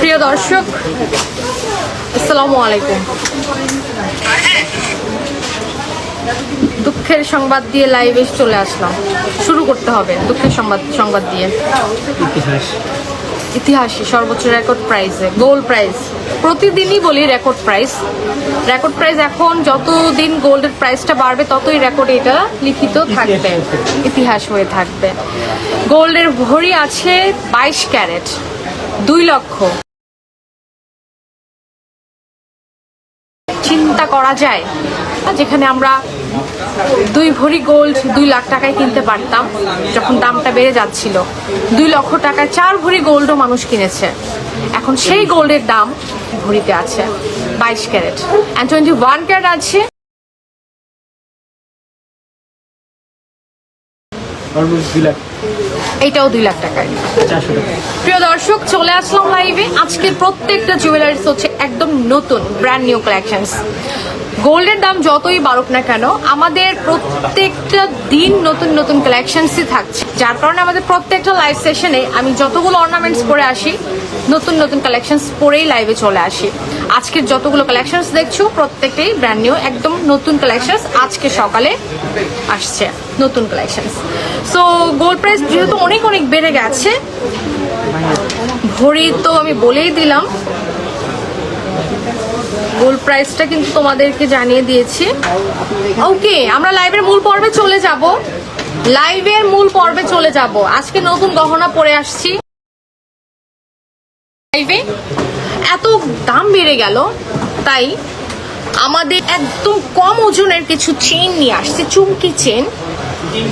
প্রিয় দর্শক, আসসালামু আলাইকুম। দুঃখের সংবাদ দিয়ে লাইভে চলে আসলাম। শুরু করতে হবে, দুঃখের সংবাদ সংবাদ দিয়ে। ইতিহাস সর্বোচ্চ রেকর্ড প্রাইসে গোল্ড প্রাইস প্রতিদিনই বলি রেকর্ড প্রাইস রেকর্ড প্রাইস এখন যতদিন গোল্ডের প্রাইসটা বাড়বে ততই রেকর্ড এটা লিখিত থাকবে। ইতিহাস হয়ে থাকবে। গোল্ডের ভরি আছে বাইশ ক্যারেট দুই লক্ষ। চিন্তা করা যায় যেখানে আমরা দুই ভরি গোল্ড দুই লাখ টাকায় কিনতে পারতাম যখন দামটা বেড়ে যাচ্ছিল। দুই লক্ষ টাকায় চার ভরি গোল্ডও মানুষ কিনেছে। এখন সেই গোল্ডের দাম ভরিতে আছে বাইশ carat. And twenty one carat আছে। অলমোস্ট দুই লাখ। এইটাও দুই লাখ টাকায়। প্রিয় দর্শক চলে আসলাম লাইভে আজকের প্রত্যেকটা জুয়েলারিস হচ্ছে একদম নতুন ব্র্যান্ড নিউ কালেকশনস গোল্ডের দাম যতই বাড়ুক না কেন, আমাদের প্রত্যেকটা দিন নতুন নতুন কালেকশনসই থাকছে। যার কারণে আমাদের প্রত্যেকটা লাইভ সেশনে আমি যতগুলো অর্নামেন্টস পরে আসি, নতুন নতুন কালেকশনস পরেই লাইভে চলে আসি। আজকের যতগুলো কালেকশনস দেখছ, প্রত্যেকটাই ব্র্যান্ড নিউ একদম নতুন কালেকশনস আজকে সকালে আসছে, নতুন কালেকশনস সো গোল্ড প্রাইস যেহেতু অনেক অনেক বেড়ে গেছে, ভরি তো আমি বলেই দিলাম গোল্ড প্রাইসটা কিন্তু তোমাদেরকে জানিয়ে দিয়েছি। ওকে আমরা লাইভের মূল পর্বে চলে যাব। লাইভের মূল পর্বে চলে যাব। আজকে নতুন গহনা পরে আসছি। লাইভে এত দাম বেড়ে গেল, তাই আমাদের একদম কম ওজনের কিছু চেন নিয়ে আসছে, চুমকি চেন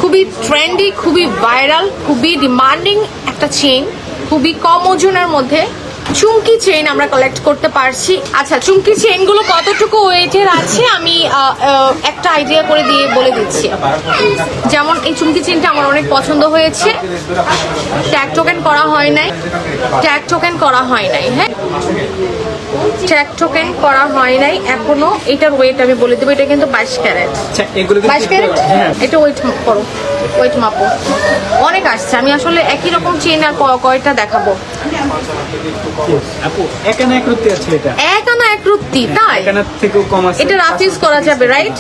খুবই ট্রেন্ডি খুবই ভাইরাল খুবই ডিমান্ডিং একটা চেন খুবই কম ওজনের মধ্যে। চুমকি চেইন আমরা কালেক্ট করতে পারছি। আচ্ছা চুমকি চেইনগুলো কতটুকু ওয়েটের আছে? আমি একটা আইডিয়া করে দিয়ে বলে দিচ্ছি। যেমন এই চুমকি চেইনটা আমার অনেক পছন্দ হয়েছে। ট্যাগ টোকেন করা হয় নাই। ট্যাগ টোকেন করা হয় নাই হ্যাঁ? ট্যাগ টোকেন করা হয় নাই এখনও। এটার ওয়েট আমি বলে দেবো এটা কিন্তু বাইশ ক্যারেট। আচ্ছা বাইশ ক্যারেট? হ্যাঁ। এটা ওয়েট করো ওয়েট মাপো অনেক আসছে আমি আসলে একই রকম চেন আর কয়টা দেখাবো। একানা এক রুটি আছে এটা। এক আনা এক রুত্তি তাই থেকেও কম আছে। এটা রাফ করা যাবে রাইট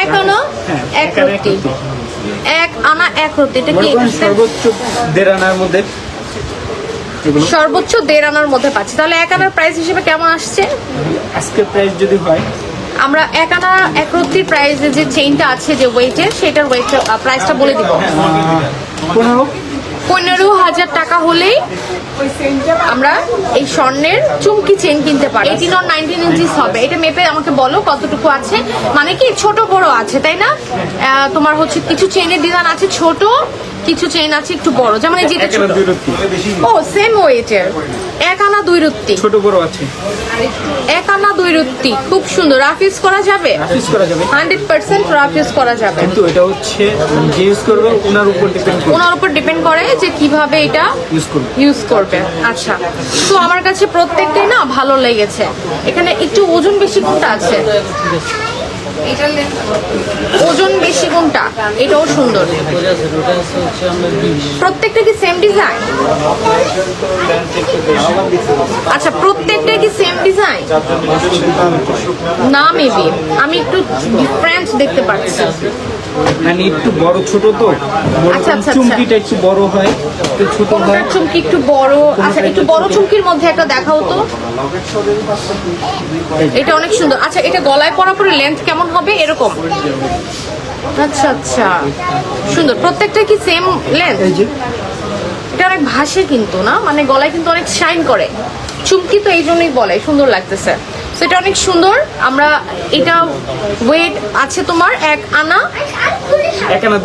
এক আনা হ্যাঁ, এক এক আনা এক রুত্তি এক আনা এক রুত্তি এটা কি সর্বোচ্চ দেড় আনার মধ্যে সর্বোচ্চ দেড় আনার মধ্যে পাচ্ছি। তাহলে এক আনার প্রাইস হিসেবে কেমন আসছে? আজকের প্রাইস যদি হয়? আমরা এক আনা এক রত্তির প্রাইসে যে চেইনটা আছে যে ওয়েটের সেটার ওয়েট প্রাইসটা বলে দিব। আহ, পনেরো? পনেরো হাজার টাকা হলেই আমরা এই স্বর্ণের চুমকি চেন কিনতে পারি এইটিন অর নাইনটিন ইঞ্চিস হবে। এটা মেপে আমাকে বলো কতটুকু আছে। মানে কি ছোট বড় আছে তাই না? তোমার হচ্ছে কিছু চেনের ডিজাইন আছে ছোট কিছু চেন আছে একটু বড়। যেমন এই যেটা ছোট ও সেম ওয়েটের এক আনা দুই রুত্তি ছোট বড় আছে। এক আনা দুই রুত্তি খুব সুন্দর। রাফ ইউজ করা যাবে? ইউজ করা যাবে। হান্ড্রেড পার্সেন্ট রাফ ইউজ করা যাবে। কিন্তু এটা হচ্ছে যে ইউজ করবে ওনার উপর ডিপেন্ড করবে। ওনার উপর ডিপেন্ড করে যে কীভাবে এটা ইউজ করবে। আচ্ছা। তো আমার কাছে প্রত্যেকটাই না ভালো লেগেছে। এখানে একটু ওজন বেশি কোনটা আছে? ওজন বেশি কোনটা? এটাও সুন্দর। প্রত্যেকটা কি সেম ডিজাইন আচ্ছা প্রত্যেকটা কি সেম ডিজাইন না মেবি আমি একটু ডিফারেন্স দেখতে পাচ্ছি। মানে একটু বড় ছোট তো। মনে আচ্ছা, আচ্ছা, চুমকিটা একটু বড় হয় একটু ছোট হয়। চুমকি একটু বড়? আচ্ছা একটু বড় চুমকির মধ্যে একটা দেখাও তো। এটা অনেক সুন্দর। আচ্ছা এটা গলায় পরা পরে লেন্থ কেমন হবে? এরকম। আচ্ছা আচ্ছা। সুন্দর। প্রত্যেকটা কি সেম লেন্থ এটা অনেক ভাসে কিন্তু না? মানে গলায় কিন্তু অনেক শাইন করে। চুমকি তো এই জন্যই বলে সুন্দর লাগতেছে। তো এটা অনেক সুন্দর। আমরা এটা ওয়েট আছে তোমার এক আনা। দুই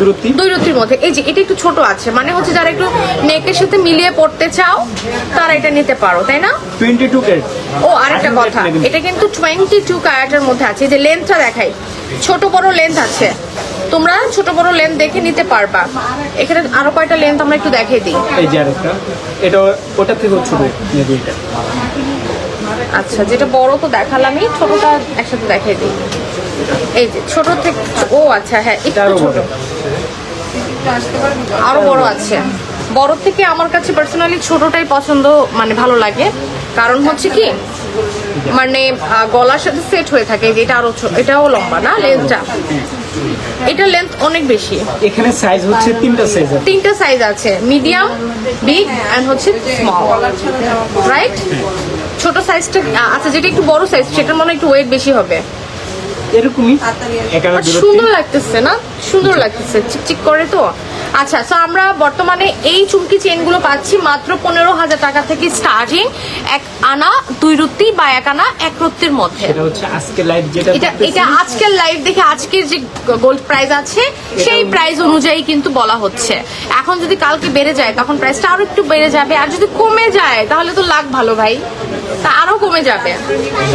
রুটি দুই রুটির মধ্যে। এই যে এটা একটু ছোট আছে। মানে হচ্ছে যারা একটু নেকের সাথে মিলিয়ে পড়তে চাও তারা এটা নিতে পারো তাই না? Twenty two carat. ও আরেকটা কথা। এটা কিন্তু টোয়েন্টি টু ক্যারেটের মধ্যে আছে। যে লেন্থটা দেখাই। ছোট বড় লেন্থ আছে। তোমরা ছোট বড় লেন্থ দেখে নিতে পারবা। এখানে আরও কয়টা লেন্থ আমরা একটু দেখিয়ে দিই। এই যে আরেকটা। এটা ওটা থেকেও ছোট। মেবি এটা। আচ্ছা যেটা বড় তো দেখালামই ছোটটা একসাথে দেখিয়ে দিই। এই যে ছোট থেকে ও আচ্ছা হ্যাঁ একটু ছোট। বড়। আরও বড় আছে। বড় থেকে আমার কাছে পার্সোনালি ছোটটাই পছন্দ মানে ভালো লাগে। কারণ হচ্ছে কি মানে গলার সাথে সেট হয়ে থাকে এটা আরও ছোট এটাও লম্বা না লেন্থটা এটা লেন্থ অনেক বেশি। এখানে সাইজ হচ্ছে তিনটা সাইজ আছে তিনটা সাইজ আছে মিডিয়াম বিগ অ্যান্ড হচ্ছে স্মল রাইট ছোট সাইজটা আচ্ছা যেটা একটু বড় সাইজ সেটার মনে হয় একটু ওয়েট বেশি হবে। এরকমই? সুন্দর লাগতেছে না? সুন্দর লাগতেছে। চিকচিক করে তো। আচ্ছা তো আমরা বর্তমানে এই চুমকি চেনগুলো পাচ্ছি মাত্র পনেরো হাজার টাকা থেকে স্টার্টিং এক আনা দুই রুত্তি বা এক আনা এক রুত্তির মধ্যে। এটা আজকের লাইভ দেখে আজকের যে গোল্ড প্রাইস আছে সেই প্রাইস অনুযায়ী কিন্তু বলা হচ্ছে। এখন যদি কালকে বেড়ে যায় তখন প্রাইসটা আরও একটু বেড়ে যাবে। আর যদি কমে যায় তাহলে তো লাখ ভালো ভাই। তা আরও কমে যাবে।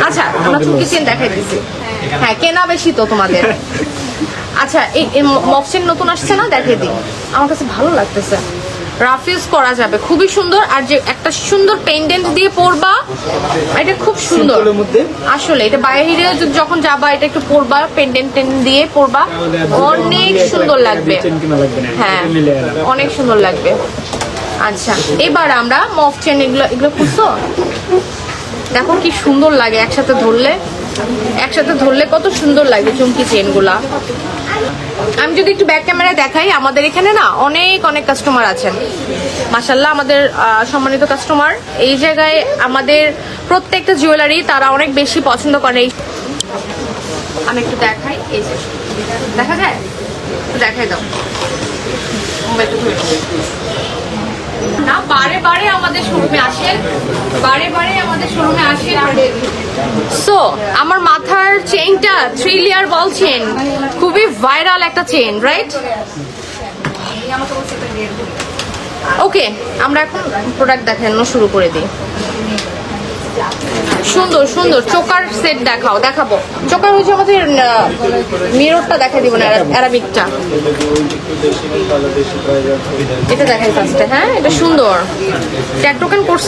আচ্ছা আমরা চুমকি চেন দেখাই দিচ্ছি। হ্যাঁ কেনা বেশি তো তোমাদের। আচ্ছা এই মকসেন নতুন আসছে না? দেখে দিই। আমার কাছে ভালো লাগতেছে। রাফিউজ করা যাবে। খুবই সুন্দর। আর যে একটা সুন্দর পেন্ডেন্ট দিয়ে পরবা এটা খুব সুন্দর। আসলে এটা বাইরে যখন যাবা এটা একটু পরবা পেন্ডেন্ট দিয়ে পরবা। অনেক সুন্দর লাগবে। হ্যাঁ। অনেক সুন্দর লাগবে। আচ্ছা এবার আমরা মফ চেন এগুলো এগুলো খুঁজছো? দেখো কি সুন্দর লাগে একসাথে ধরলে। একসাথে ধরলে কত সুন্দর লাগে চুমকি চেনগুলা। আমি যদি একটু ব্যাক ক্যামেরায় দেখাই, আমাদের এখানে না অনেক অনেক কাস্টমার আছেন। মাসাল্লাহ আমাদের সম্মানিত কাস্টমার এই জায়গায় আমাদের প্রত্যেকটা জুয়েলারি তারা অনেক বেশি পছন্দ করে। আমি একটু দেখাই, এই যে, দেখা যায়? দেখাই দাও। না, বারে বারে আমাদের শোরুমে আসেন বারে বারে আমাদের শোরুমে আসেন সো আমার মাথার চেইনটা থ্রি লেয়ার বল চেন খুবই ভাইরাল একটা চেন রাইট ওকে আমরা এখন প্রোডাক্ট দেখানো শুরু করে দিই। সুন্দর সুন্দর। চোকার সেট দেখাও দেখাবো। চোকার হচ্ছে আমাদের মিররটা দেখা দিব না অ্যারাবিকটা এটা দেখাই ফার্স্টে হ্যাঁ এটা সুন্দর। ট্যাগ টোকেন করছ?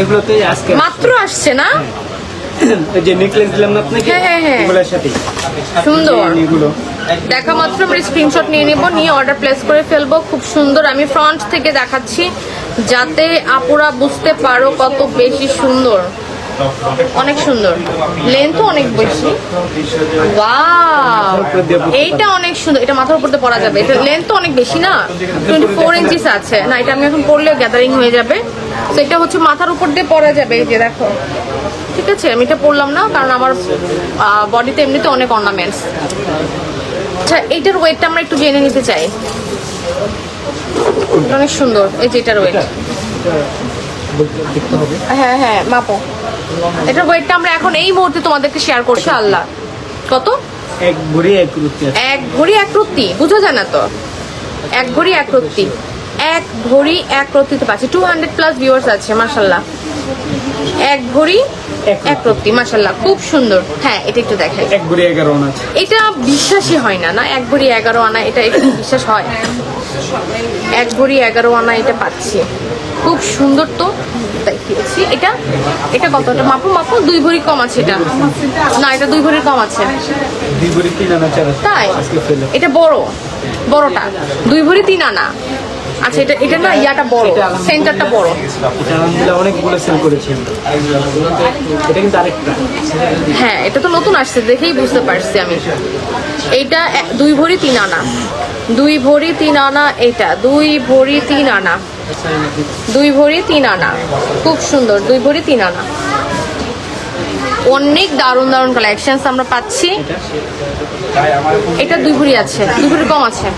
এগুলোতে আজকে মাত্র আসছে না? যে নেকলেস দিলাম না আপনাকে? হ্যাঁ, হ্যাঁ, হ্যাঁ। এগুলোর সাথে সুন্দর। এগুলো। দেখা মাত্র আমরা স্ক্রিনশট নিয়ে নিব নিয়ে অর্ডার প্লেস করে ফেলব। খুব সুন্দর। আমি ফ্রন্ট থেকে দেখাচ্ছি। যাতে আপুরা বুঝতে পারো কত বেশি সুন্দর। অনেক সুন্দর। লেন্থও অনেক বেশি। এইটা অনেক সুন্দর। এটা মাথার উপর দিয়ে পরা যাবে। এটা লেন্থ তো অনেক বেশি না? টোয়েন্টি ফোর ইঞ্চিস আছে। না, এটা আমি এখন পরলেও গ্যাদারিং হয়ে যাবে। তো এটা হচ্ছে মাথার উপর দিয়ে পরা যাবে। এই যে দেখো। ঠিক আছে? আমি এটা পরলাম না, কারণ আমার বডিতে এমনিতে অনেক অর্নামেন্টস আচ্ছা এইটার ওয়েটটা আমরা একটু জেনে নিতে চাই। অনেক সুন্দর এই যে এটার ওয়েট হ্যাঁ হ্যাঁ মাপো। এটার ওয়েটটা আমরা এখন এই মুহূর্তে তোমাদেরকে শেয়ার করছি। আল্লাহ কত? এক ভরি এক রুটি এক ভরি এক রত্তি বুঝা যায় না তো? এক ভরি এক রত্তি এক ভরি এক রত্তিতে পাচ্ছি। টু হান্ড্রেড প্লাস ভিউয়ার্স আছে মাসাল্লাহ এক ভরি এক রত্তি মাসাল্লাহ খুব সুন্দর। হ্যাঁ এটা একটু দেখাই। এক ভরি এগারো আনা এটা বিশ্বাসই হয় না না? এক ভরি এগারো আনা এটা কি বিশ্বাস হয়? এক ভরি এগারো আনা এটা পাচ্ছি। খুব সুন্দর তো। দেখিয়েছি। এটা? এটা কতটা মাপো মাপো। দুই ভরি কম আছে এটা। না এটা দুই ভরি কম আছে। তাই? এটা বড়। বড়টা। দুই ভরি তিন আনা। আচ্ছা এটা এটা না ইয়াটা বড়। সেন্টারটা বড়। এটা অনেকগুলো সেল করেছি এটা কিন্তু আরেকটা। হ্যাঁ এটা তো নতুন আসছে। দেখেই বুঝতে পারছি আমি। এইটা দুই ভরি তিন আনা। দুই ভরি তিন আনা এটা, দুই ভরি তিন আনা। দুই ভরি তিন আনা, খুব সুন্দর, দুই ভরি তিন আনা। অনেক দারুণ দারুণ কালেকশনস আমরা পাচ্ছি। এটা দুই ভরি আছে, দুই ভরি কম আছে।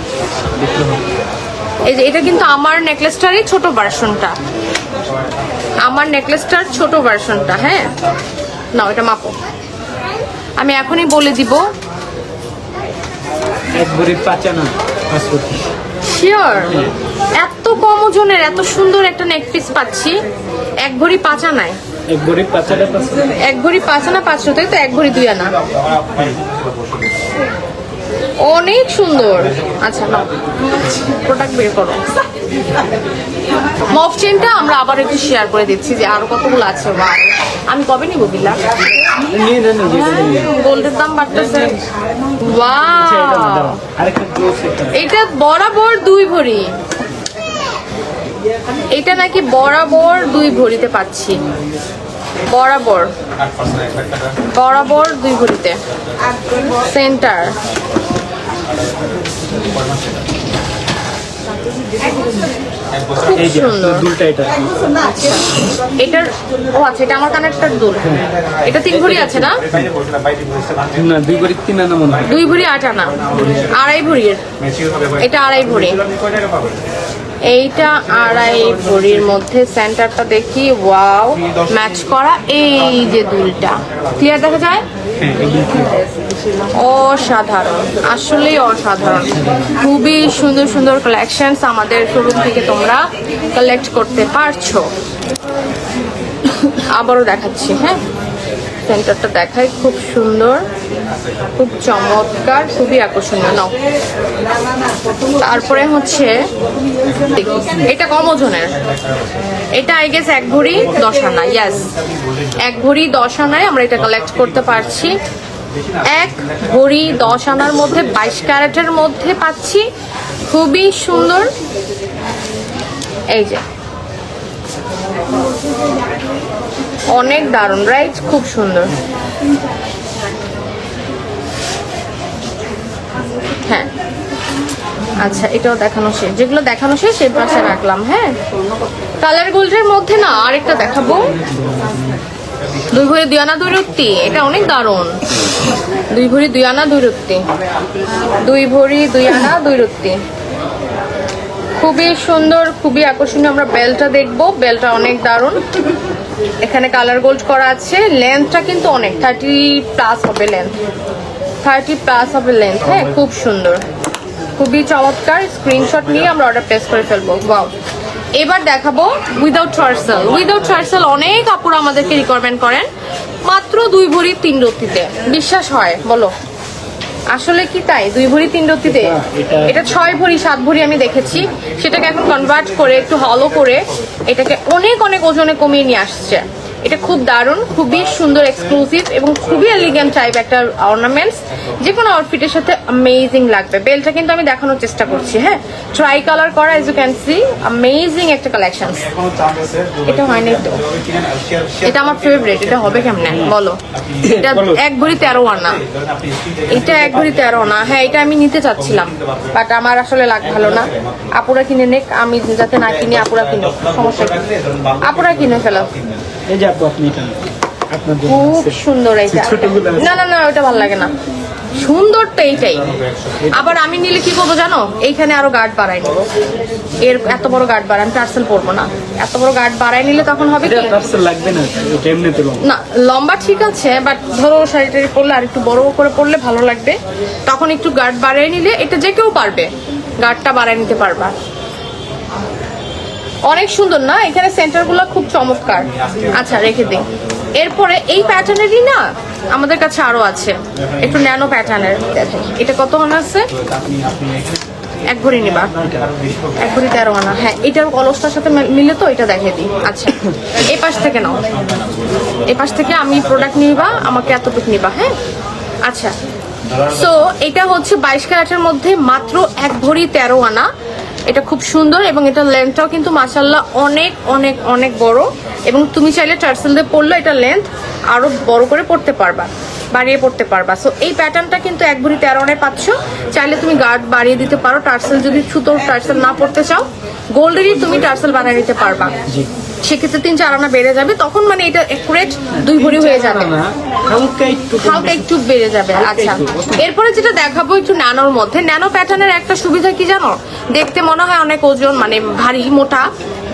এই যে, এটা কিন্তু আমার নেকলেসটারই ছোট ভার্সনটা আমার নেকলেসটার ছোট ভার্সনটা হ্যাঁ? না এটা মাপো। আমি এখনই বলে দিব এক ভরি পাঁচ আনা শিওর এত কম ওজনের এত সুন্দর একটা নেক পিস পাচ্ছি। এক ভরি পাঁচ আনায় এক ভরি পাঁচ আনা। এক ভরি পাঁচ আনা পাঁচশো তাই তো? এক ভরি দুই আনা। অনেক সুন্দর। আচ্ছা না প্রোডাক্ট বের করো। মফ চেনটা আমরা আবার একটু শেয়ার করে দিচ্ছি যে আরও কতগুলো আছে বা আমি কবে নিব বিল্লা। গোল্ডের দাম বাড়তেছে। এটা বরাবর দুই ভরি। এটা নাকি বরাবর দুই ভরিতে পাচ্ছি। বরাবর। বরাবর দুই ভরিতে। সেন্টার এই যে দুলটা এটা। এটার ও আচ্ছা এটা আমার কানেরটার দুল। এটা তিন ভরি আছে না? না দুই করে তিন আনা মনে হয়। দুই ভরি আট আনা। আড়াই ভরির। এটা আড়াই ভরি। এইটা আড়াই ভরির মধ্যে সেন্টারটা দেখি ওয়াও ম্যাচ করা এই যে দুলটা। ক্লিয়ার দেখা যায়? অসাধারণ। আসলেই অসাধারণ। খুবই সুন্দর সুন্দর কালেকশনস আমাদের শোরুম থেকে তোমরা কালেক্ট করতে পারছ। আবারও দেখাচ্ছি হ্যাঁ? সেন্টারটা দেখায় খুব সুন্দর, খুব চমৎকার, খুবই আকর্ষণীয়। নাও। তারপরে হচ্ছে, এটা কম ওজনের। এটা আই গেস এক ভরি দশ আনা ইয়াস এক ভরি দশ আনায় আমরা এটা কালেক্ট করতে পারছি। এক ভরি দশ আনার মধ্যে, বাইশ ক্যারেটের মধ্যে পাচ্ছি। খুবই সুন্দর। এই যে। অনেক দারুণ রাইট খুব সুন্দর। হ্যাঁ। আচ্ছা এটাও দেখানো শেষ। যেগুলো দেখানো শেষ সেই পাশে রাখলাম হ্যাঁ? কালার গোল্ডের মধ্যে না আরেকটা দেখাবো। দুই ভরি দুই আনা দুই রত্তি এটা অনেক দারুণ। দুই ভরি দুই আনা দুই রত্তি দুই ভরি দুই আনা দুই রত্তি খুবই সুন্দর, খুবই আকর্ষণীয়, আমরা বেলটা দেখব। বেলটা অনেক দারুণ। এখানে কালার গোল্ড করা আছে। লেন্থটা কিন্তু অনেক থার্টি প্লাস হবে লেন্থ থার্টি প্লাস হবে লেন্থ হ্যাঁ খুব সুন্দর। খুবই চমৎকার স্ক্রিনশট নিয়ে আমরা অর্ডার প্লেস করে ফেলব। ওয়াও এবার দেখাবো উইদাউট টার্সেল উইদাউট টার্সেল অনেক আপুরা আমাদেরকে রিকোয়ারমেন্ট করেন মাত্র দুই ভরি তিন রত্তিতে। বিশ্বাস হয় বলো। আসলে কি তাই? দুই ভরি তিন রত্তিতে এটা- এটা ছয় ভরি সাত ভরি আমি দেখেছি। সেটাকে এখন কনভার্ট করে একটু হলো করে এটাকে অনেক অনেক ওজনে কমিয়ে নিয়ে আসছে। এটা খুব দারুণ খুবই সুন্দর এক্সক্লুসিভ এবং খুবই এলিগেন্ট টাইপ একটা অর্নামেন্টস যে কোনো আউটফিটের সাথে অ্যামেজিং লাগবে। বেলটা কিন্তু আমি দেখানোর চেষ্টা করছি হ্যাঁ? ট্রাই কালার করা as you can see amazing একটা কালেকশন এটা হয়নি তো? এটা আমার ফেভারিট এটা হবে কেমনে? বলো। এটা এক ভরি তেরো আনা। এটা এক ভরি তেরো আনা। হ্যাঁ এটা আমি নিতে চাচ্ছিলাম। বাট আমার আসলে লাগ ভালো না। আপুরা কিনে নেক আমি যাতে না কিনি আপুরা কিনে সমস্যা আপুরা কিনে ফেলো। আপু আপনি এটা আপনার জন্য খুব সুন্দর এইটা না না না ওটা ভালো লাগে না। সুন্দর তো এইটাই আবার আমি নিলে কি করব জানো? এইখানে আরও গার্ড বাড়াই নেব। এর এত বড় গার্ড বাড়াই আমি টার্সেল পরবো না। এত বড় গার্ড বাড়াই নিলে তখন হবে কি? লাগবে না লম্বা। না লম্বা ঠিক আছে বাট ধরো শাড়ি পরলে আর একটু বড় করে পরলে ভালো লাগবে। তখন একটু গার্ড বাড়িয়ে নিলে এটা যে কেউ পারবে। গার্ডটা বাড়ায় নিতে পারবা। অনেক সুন্দর না? এখানে সেন্টারগুলো খুব চমৎকার। আচ্ছা রেখে দিই। এরপরে এই প্যাটার্নেরই না আমাদের কাছে আরও আছে। একটু ন্যানো প্যাটার্নের। এটা কত আনা আছে? এক ভরি নিবা। এক ভরি তেরো আনা। হ্যাঁ এটার কলসটার সাথে মিলে তো এটা দেখে দিই। আচ্ছা এই পাশ থেকে নাও। এই পাশ থেকে আমি প্রোডাক্ট নিবা, আমাকে এতটুকু নিবা হ্যাঁ? আচ্ছা সো এটা হচ্ছে বাইশ ক্যারেটের মধ্যে মাত্র এক ভরি তেরো আনা। এটা খুব সুন্দর এবং এটা লেন্থটাও কিন্তু মাসাল্লাহ অনেক অনেক অনেক বড়। এবং তুমি চাইলে টার্সেল দিয়ে পরলে এটা লেন্থ আরও বড় করে পড়তে পারবা, বাড়িয়ে পড়তে পারবা। সো এই প্যাটার্নটা কিন্তু এক ভরি অনেক পাচ্ছ। চাইলে তুমি গার্ড বাড়িয়ে দিতে পারো। টার্সেল যদি সুতোর টার্সেল না পড়তে চাও গোল্ডেরই তুমি টার্সেল বানিয়ে নিতে পারবা। সেক্ষেত্রে তিন চার আনা বেড়ে যাবে তখন মানে এটা একুরেট দুই ভরি হয়ে যাবে। হালকা একটু বেড়ে যাবে আচ্ছা। এরপরে যেটা দেখাবো একটু ন্যানোর মধ্যে ন্যানো প্যাটার্নের একটা সুবিধা কি জানো? দেখতে মনে হয় অনেক ওজন মানে ভারী মোটা।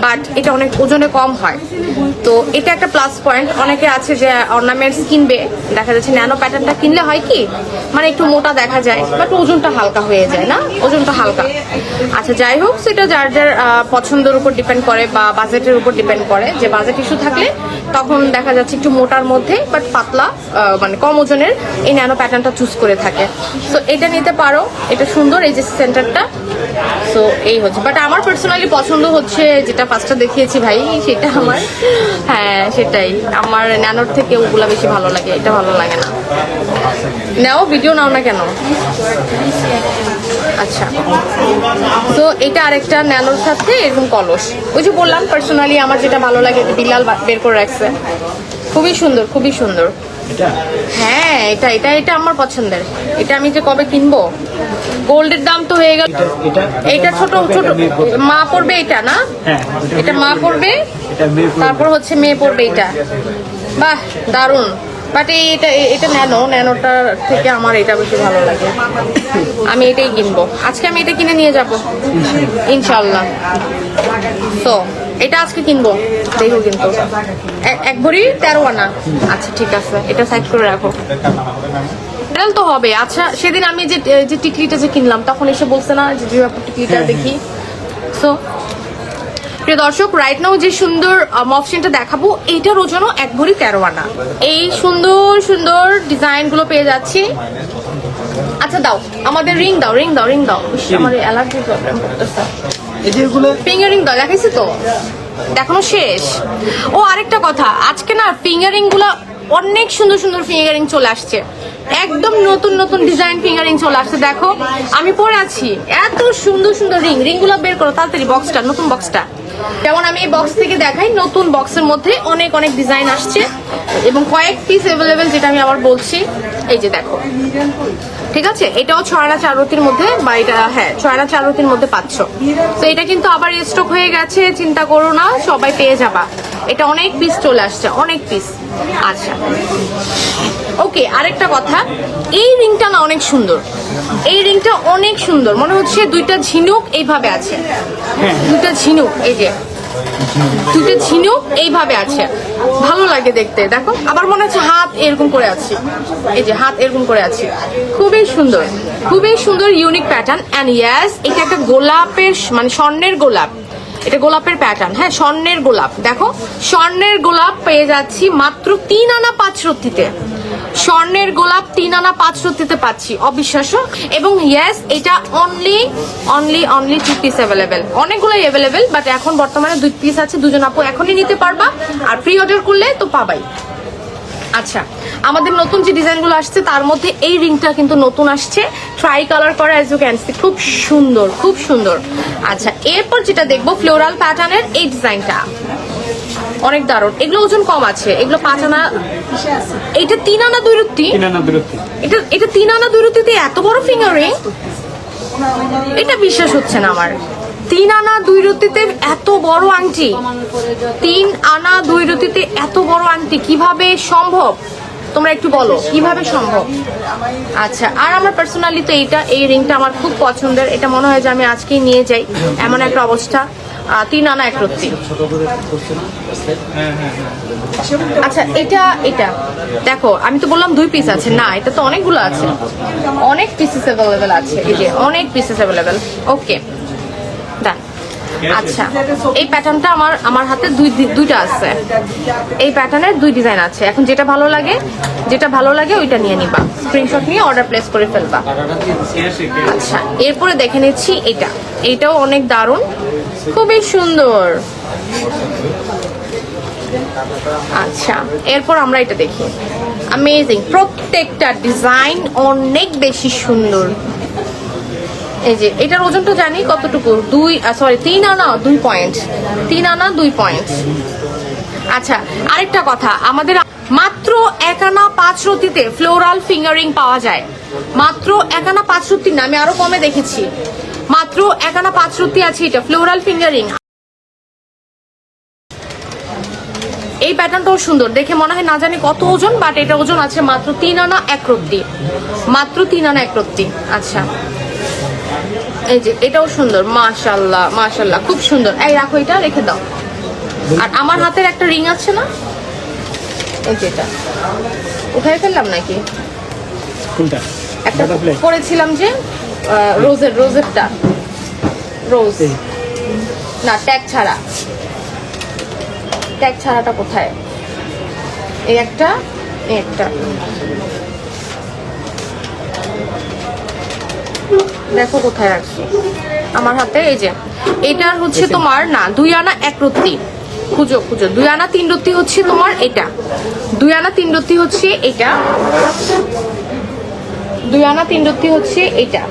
বাট এটা অনেক ওজনে কম হয়। তো এটা একটা প্লাস পয়েন্ট অনেকে আছে যে অর্নামেন্টস কিনবে, দেখা যাচ্ছে ন্যানো প্যাটার্নটা কিনলে হয় কি মানে একটু মোটা দেখা যায় বাট ওজনটা হালকা হয়ে যায় না? ওজনটা হালকা। আচ্ছা যাই হোক, সেটা যার যার পছন্দের উপর ডিপেন্ড করে বা বাজেটের উপর ডিপেন্ড করে, যে বাজেট ইস্যু থাকলে তখন দেখা যাচ্ছে একটু মোটার মধ্যে বাট পাতলা মানে কম ওজনের এই ন্যানো প্যাটার্নটা চুজ করে থাকে। তো এটা নিতে পারো, এটা সুন্দর, এই যে সেন্টারটা সো এই হচ্ছে। বাট আমার পার্সোনালি পছন্দ হচ্ছে যেটা ফার্স্টটা দেখিয়েছি ভাই, সেটা আমার। হ্যাঁ সেটাই। আমার ন্যানোর থেকে ওগুলা বেশি ভালো লাগে, এটা ভালো লাগে না। নাও ভিডিও নাও না কেন? আচ্ছা। তো এটা আরেকটা ন্যানোর সাথে এরকম কলস। ওই যে বললাম পার্সোনালি আমার যেটা ভালো লাগে বিলাল বের করে রাখছে। খুবই সুন্দর খুবই সুন্দর। এটা? হ্যাঁ এটা এটা এটা আমার পছন্দের। এটা আমি যে কবে কিনবো? গোল্ডের দাম তো হয়ে গেল। এটা ছোট ছোট। মা পড়বে এটা না? হ্যাঁ এটা মা পড়বে। তারপর হচ্ছে মেয়ে পড়বে এটা। বাহ দারুণ। বাট এটা এটা ন্যানো। ন্যানোটা থেকে আমার এটা বেশি ভালো লাগে। আমি এটাই কিনবো। আজকে আমি এটা কিনে নিয়ে যাব। ইনশাল্লাহ। তো এটা আজকে কিনবো। দেখো কিন্তু। এক ভরি তেরো আনা। আচ্ছা ঠিক আছে। এটা সাইড করে রাখো। ভাইরাল তো হবে। আচ্ছা সেদিন আমি যে যে টিকলিটা যে কিনলাম তখন এসে বলছে না যে জিরাপুর টিকলিটা দেখি। সো প্রিয় দর্শক রাইট নাও যে সুন্দর অপশনটা দেখাবো এইটার ওজনও এক ভরি তেরো আনা। এই সুন্দর সুন্দর ডিজাইনগুলো পেয়ে যাচ্ছি। আচ্ছা দাও। আমাদের রিং দাও রিং দাও রিং দাও। আমার অ্যালার্জি প্রবলেম করতেছে। ফিঙ্গারিং দাও দেখাইছি তো? দেখানো শেষ। ও আরেকটা কথা। আজকে না ফিঙ্গারিংগুলা অনেক সুন্দর সুন্দর ফিঙ্গারিং চলে আসছে। একদম নতুন নতুন ডিজাইন ফিঙ্গারিং চলে আসছে। দেখো আমি পরে আছি। এত সুন্দর সুন্দর রিং রিংগুলো বের করো তাড়াতাড়ি বক্সটা নতুন বক্সটা যেমন আমি এই বক্স থেকে দেখাই নতুন বক্সের মধ্যে অনেক অনেক ডিজাইন আসছে। এবং কয়েক পিস অ্যাভেলেবেল যেটা আমি আবার বলছি। এই যে দেখো। ঠিক আছে? এটাও ছয়না চারতির মধ্যে বা এটা হ্যাঁ ছয়না চারতির মধ্যে পাচ্ছ। তো এটা কিন্তু আবার স্টক হয়ে গেছে চিন্তা করো না সবাই পেয়ে যাবা। এটা অনেক পিস চলে আসছে অনেক পিস আচ্ছা। ওকে আরেকটা কথা। এই রিংটা না অনেক সুন্দর। এই রিংটা অনেক সুন্দর। মনে হচ্ছে দুইটা ঝিনুক এইভাবে আছে। দুইটা ঝিনুক এই যে। দুটো ঝিনুক এইভাবে আছে। ভালো লাগে দেখতে, দেখো। আবার মনে হচ্ছে হাত এরকম করে আছে। এই যে হাত এরকম করে আছে। খুবই সুন্দর খুবই সুন্দর ইউনিক প্যাটার্ন অ্যান্ড ইয়াস এটা একটা গোলাপের মানে স্বর্ণের গোলাপ। এটা গোলাপের প্যাটার্ন হ্যাঁ স্বর্ণের গোলাপ। দেখো, স্বর্ণের গোলাপ পেয়ে যাচ্ছি মাত্র তিন আনা পাঁচ রত্তিতে। স্বর্ণের গোলাপ তিন আনা পাঁচ রত্তিতে পাচ্ছি, অবিশ্বাস্য। এবং ইয়েস এটা only only only two piece available অনেকগুলোই অ্যাভেলেবেল বাট এখন বর্তমানে দুই পিস আছে, দুজন আপু এখনই নিতে পারবা। আর প্রি অর্ডার করলে তো পাবাই। আচ্ছা আমাদের নতুন যে ডিজাইনগুলো আসছে, তার মধ্যে এই রিংটা কিন্তু নতুন আসছে। ট্রাই কালার করা অ্যাজ ইউ ক্যান সি খুব সুন্দর খুব সুন্দর। আচ্ছা এরপর যেটা দেখব ফ্লোরাল প্যাটার্নের এই ডিজাইনটা অনেক দারুণ। এগুলো ওজন কম আছে। এগুলো পাঁচ আনা এইটা তিন আনা দুই রুটি তিন আনা এটা এটা তিন আনা দুই রুটিতে এত বড় ফিঙ্গার রিং এটা বিশ্বাস হচ্ছে না আমার। তিন আনা দুই রুটিতে এত বড় আংটি। তিন আনা দুই রুটিতে এত বড় আংটি। কীভাবে সম্ভব? তোমরা একটু বলো কীভাবে সম্ভব? আচ্ছা আর আমার পার্সোনালি তো এইটা এই রিংটা আমার খুব পছন্দের। এটা মনে হয় যে আমি আজকেই নিয়ে যাই। এমন একটা অবস্থা। তিন আনা এক রত্তি। আচ্ছা এটা এটা। দেখো, আমি তো বললাম দুই পিস আছে। না এটা তো অনেকগুলো আছে। অনেক পিসেস অ্যাভেলেবেল আছে। এই যে, অনেক পিসেস অ্যাভেলেবেল ওকে আচ্ছা এই প্যাটার্নটা আমার আমার হাতে দুই দুইটা আছে। এই প্যাটার্নের দুই ডিজাইন আছে। এখন যেটা ভালো লাগে, যেটা ভালো লাগে ওইটা নিয়ে নিবা। স্ক্রিনশট নিয়ে অর্ডার প্লেস করে ফেলবা। আচ্ছা এরপরে দেখে নিচ্ছি এটা। এটাও অনেক দারুণ। খুবই সুন্দর। আচ্ছা এরপর আমরা এটা দেখি। অ্যামেজিং প্রত্যেকটা ডিজাইন অনেক বেশি সুন্দর। যে, এটার ওজনটা জানি কতটুকু? দুই সরি তিন আনা দুই পয়েন্ট তিন আনা দুই পয়েন্ট আচ্ছা আরেকটা কথা। আমাদের মাত্র এক আনা পাঁচ রতিতে ফ্লোরাল ফিঙ্গারিং পাওয়া যায়। মাত্র এক আনা পাঁচ রতি না, আমি আরও কমে দেখেছি। মাত্র এক আনা পাঁচ রতি আছে এটা ফ্লোরাল ফিঙ্গারিং এই প্যাটার্নটাও সুন্দর, দেখে মনে হয় না জানি কত ওজন বাট এটা ওজন আছে মাত্র তিন আনা এক রত্তি মাত্র তিন আনা এক রত্তি আচ্ছা। এই যে এটাও সুন্দর মাশাল্লাহ মাশাল্লাহ খুব সুন্দর। এই রাখো এটা রেখে দাও। আর আমার হাতের একটা রিং আছে না? এই যে এটা। উঠাই ফেললাম নাকি? কোনটা? একটা করেছিলাম যে রোজের রোজেরটা। রোজ। না ট্যাগ ছাড়া। ট্যাগ ছাড়াটা কোথায়? এই একটা এই একটা। দেখো কোথায় রাখছি। আমার হাতে এই যে এটার হচ্ছে তোমার না দুই আনা এক রত্তি। খুঁজো খুঁজো। দুই আনা তিন রত্তি হচ্ছে তোমার এটা। দুই আনা তিন রত্তি হচ্ছে এটা। দুই আনা তিন রত্তি হচ্ছে এটা।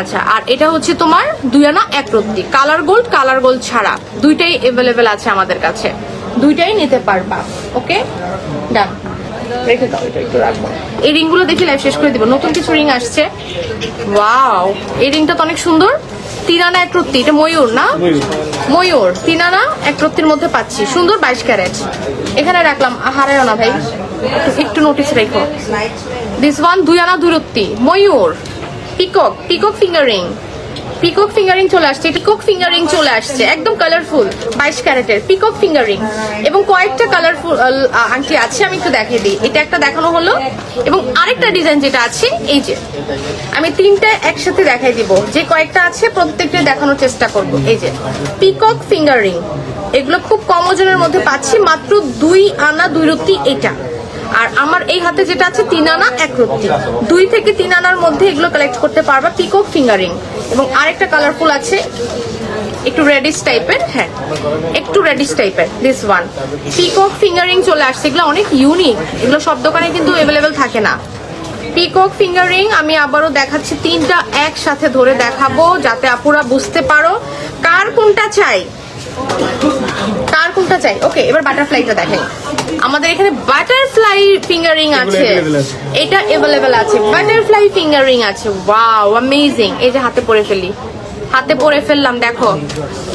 আচ্ছা আর এটা হচ্ছে তোমার দুই আনা এক রত্তি। কালার গোল্ড কালার গোল্ড ছাড়া। দুইটাই অ্যাভেলেবেল আছে আমাদের কাছে। দুইটাই নিতে পারবা। ওকে ডান রেখে দাও এটা একটু রাখব। এই রিংগুলো দেখে লাইভ শেষ করে দিব। নতুন কিছু রিং আসছে। ওয়াও এই রিংটা তো অনেক সুন্দর। তিন আনা এক রত্তি এটা ময়ূর না? ময়ূর। তিন আনা এক রত্তির মধ্যে পাচ্ছি। সুন্দর বাইশ ক্যারেট। এখানে রাখলাম। হারায়ও না ভাই। একটু- নোটিস রেখো। দিস ওয়ান দুই আনা দূরত্তি ময়ূর। Peacock peacock finger ring peacock finger ring চলে আসছে পিকক ফিঙ্গারিং চলে আসছে, একদম কালারফুল বাইশ ক্যারেটের পিকক ফিঙ্গারিং এবং কয়েকটা কালারফুল আংটি আছে, আমি একটু দেখিয়ে দিই। এটা একটা দেখানো হলো, এবং আরেকটা ডিজাইন যেটা আছে, এই যে, আমি তিনটা একসাথে দেখাই দিব। যে কয়েকটা আছে, প্রত্যেকটা দেখানোর চেষ্টা করব। এই যে পিকক ফিঙ্গারিং এগুলো খুব কম ওজনের মধ্যে পাচ্ছি, মাত্র দুই আনা দুই রুটি এটা। আর আমার এই হাতে যেটা আছে, তিন আনা এক রত্তি। দুই থেকে তিন আনার মধ্যে এগুলো কালেক্ট করতে পারবা পিকক ফিঙ্গারিং এবং আরেকটা কালারফুল আছে, একটু রেডিশ টাইপের হ্যাঁ একটু রেডিশ টাইপের দিস ওয়ান পিকক ফিঙ্গারিং চলে আসছে, এগুলো অনেক ইউনিক এগুলো সব দোকানে কিন্তু অ্যাভেলেবেল থাকে না। পিকক ফিঙ্গারিং আমি আবারও দেখাচ্ছি, তিনটা একসাথে ধরে দেখাবো, যাতে আপুরা বুঝতে পারো। কার কোনটা চাই? কার কোনটা চাই? ওকে এবার বাটারফ্লাইটা দেখাই। আমাদের এখানে বাটারফ্লাই ফিঙ্গারিং আছে। এটা অ্যাভেলেবেল আছে। বাটারফ্লাই ফিঙ্গারিং আছে। ওয়াও অ্যামেজিং এই যে হাতে পরে ফেলি। হাতে পরে ফেললাম দেখো।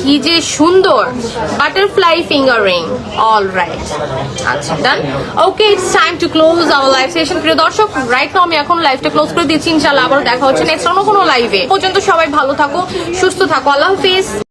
কি যে সুন্দর। বাটারফ্লাই ফিঙ্গারিং অল রাইট আচ্ছা done okay it's time to close our live session প্রিয় দর্শক রাইট নাও আমি এখন লাইভটা ক্লোজ করে দিচ্ছি। ইনশাআল্লাহ আবার দেখা হচ্ছে নেক্সট অন্য কোনো লাইভে পর্যন্ত সবাই ভালো থাকো সুস্থ থাকো। আল্লাহ হাফিজ।